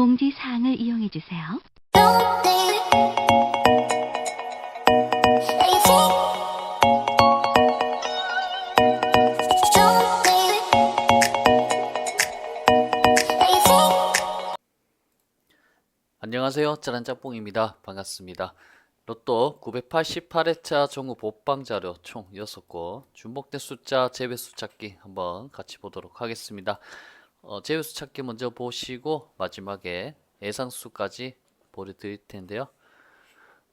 공지사항을 이용해 주세요. 안녕하세요. 짜란짬뽕입니다. 반갑습니다. 로또 988회차 종우 복방 자료 총 6곳 중복된 숫자 제외수 찾기 한번 같이 보도록 하겠습니다. 어, 제외수 찾기 먼저 보시고 마지막에 예상수까지 보여드릴 텐데요.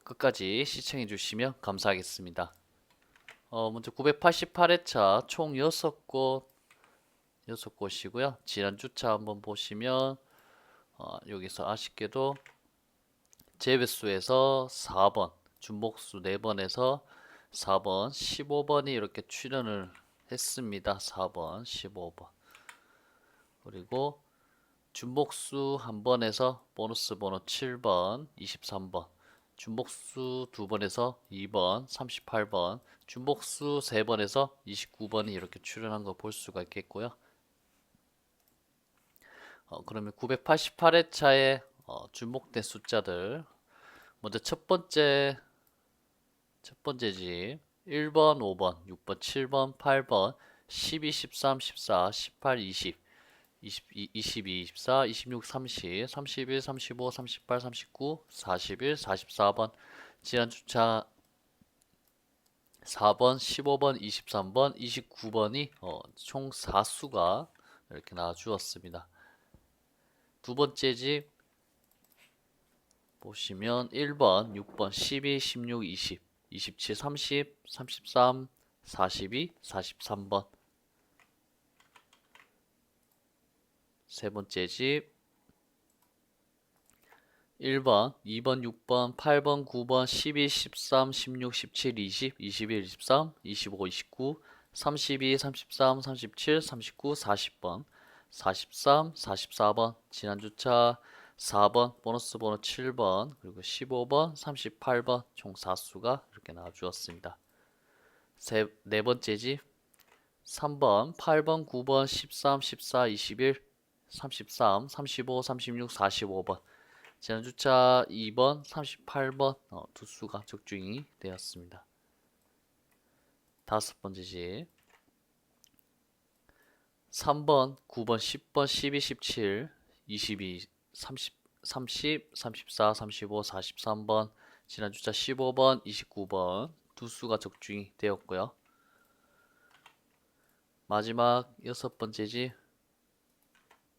끝까지 시청해 주시면 감사하겠습니다. 어, 먼저 988회차 총 6곳 6곳이고요. 지난주차 한번 보시면 어, 여기서 아쉽게도 제외수에서 4번, 중복수 4번에서 4번, 15번이 이렇게 출연을 했습니다. 4번, 15번. 그리고 중복수 한 번에서 보너스 번호 7번, 23번. 중복수 두 번에서 2번, 38번. 중복수 세 번에서 29번이 이렇게 출연한 거 볼 수가 있겠고요. 어, 그러면 988회차에 어, 주목된 숫자들 먼저 첫 번째 첫 번째 집 1번, 5번, 6번, 7번, 8번, 12, 13, 14, 18, 20, 22, 22, 24, 26, 30, 31, 35, 38, 39, 41, 44번 지난 주차 4번, 15번, 23번, 29번이 어, 총 4수가 이렇게 나와 주었습니다. 두 번째 집 보시면 1번, 6번, 12, 16, 20, 27, 30, 33, 42, 43번 세 번째 집. 1번, 2번, 6번, 8번, 9번, 12, 13, 16, 17, 20, 21, 23, 25, 29, 32, 33, 37, 39, 40번. 43, 44번, 지난주차 4번, 보너스 번호 7번, 그리고 15번, 38번 총 4수가 이렇게 나와주었습니다. 세, 네 번째 집. 3번, 8번, 9번, 13, 14, 21, 33, 35, 36, 45번. 지난주차 2번, 38번. 어, 두 수가 적중이 되었습니다. 다섯 번째 집. 3번, 9번, 10번, 12, 17, 22, 30, 30, 34, 35, 43번, 지난 주차 15번, 29번. 두 수가 적중이 되었고요. 마지막 여섯 번째지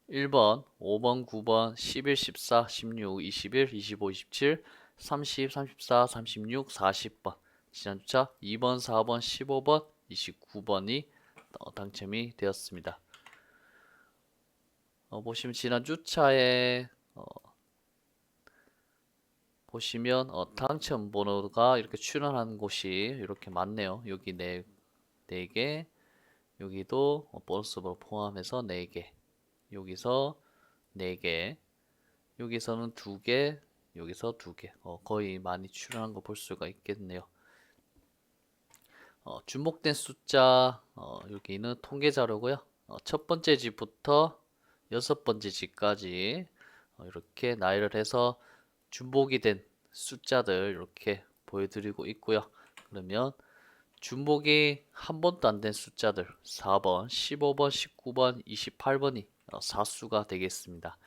1번, 5번, 9번, 11, 14, 16, 21, 25, 27, 30, 34, 36, 40번 지난 주차 2번, 4번, 15번, 29번이 어, 당첨이 되었습니다. 어, 보시면 지난 주차에 어, 보시면 어, 당첨 번호가 이렇게 출연한 곳이 이렇게 많네요. 여기 네, 네 개, 여기도 어, 보너스 번호 포함해서 네 개, 여기서 네 개, 여기서는 두 개, 여기서 두 개. 어, 거의 많이 출연한 거 볼 수가 있겠네요. 어, 주목된 숫자 어, 여기는 통계 자료고요. 어, 첫 번째 집부터 여섯 번째 집까지 어, 이렇게 나열을 해서 중복이 된 숫자들 이렇게 보여드리고 있고요. 그러면 중복이 한 번도 안 된 숫자들 4번, 15번, 19번, 28번이 어, 사수가 되겠습니다.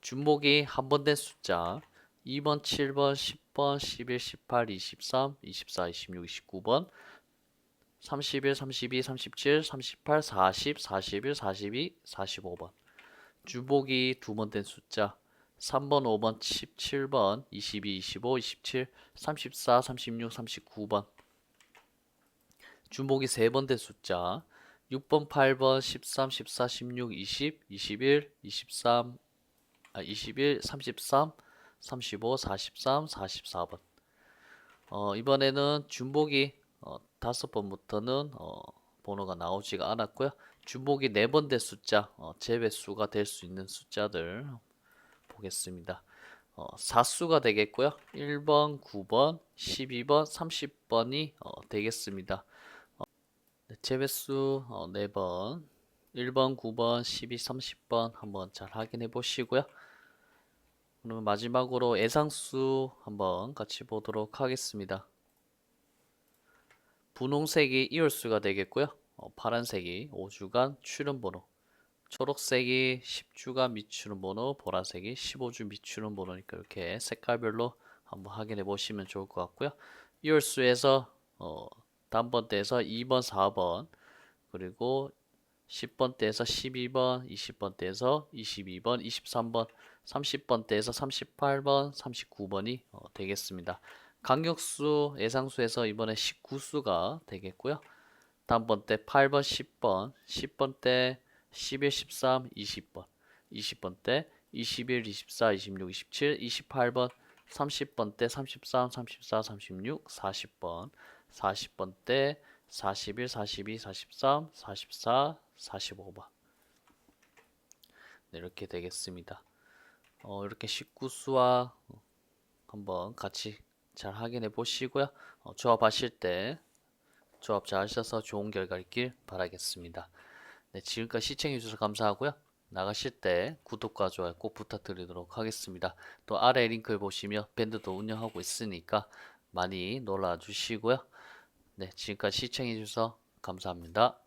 중복이 한 번 된 숫자 2번, 7번, 10번, 11, 18, 23, 24, 26, 29번 31, 32, 37, 38, 40, 41, 42, 45번. 주복이 두 번 된 숫자 3번, 5번, 17번, 22, 25, 27, 34, 36, 39번. 주복이 세 번 된 숫자 6번, 8번, 13, 14, 16, 20, 21, 23, 아, 21, 33, 35, 43, 44번. 어, 이번에는 중복이 어, 다섯 번부터는 어, 번호가 나오지가 않았고요. 주복이 네번된 숫자, 어, 제외수가 될 수 있는 숫자들 보겠습니다. 어, 4수가 되겠고요. 1번, 9번, 12번, 30번이 어, 되겠습니다. 제외수 어, 4번, 1번, 9번, 12, 30번 한번 잘 확인해 보시고요. 그러면 마지막으로 예상수 한번 같이 보도록 하겠습니다. 분홍색이 이월수가 되겠고요. 어, 파란색이 5주간 출연 번호, 초록색이 10주간 미추는 번호, 보라색이 15주 미추는 번호니까 이렇게 색깔별로 한번 확인해 보시면 좋을 것 같고요. 이월수에서 어, 단번대에서 2번, 4번 그리고 10번대에서 12번, 20번대에서 22번, 23번, 30번대에서 38번, 39번이 어, 되겠습니다. 강력수 예상수에서 이번에 19수가 되겠고요. 다음번대 8번, 10번, 10번대 11, 13, 20번, 20번대 21, 24, 26, 27, 28번, 30번대 33, 34, 36, 40번, 40번대 41, 42, 43, 44, 45번. 네, 이렇게 되겠습니다. 어, 이렇게 19수와 한번 같이 잘 확인해 보시고요. 어, 조합하실 때 조합 잘 하셔서 좋은 결과 있길 바라겠습니다. 네, 지금까지 시청해 주셔서 감사하고요. 나가실 때 구독과 좋아요 꼭 부탁드리도록 하겠습니다. 또 아래 링크를 보시면 밴드도 운영하고 있으니까 많이 놀러 주시고요. 네, 지금까지 시청해 주셔서 감사합니다.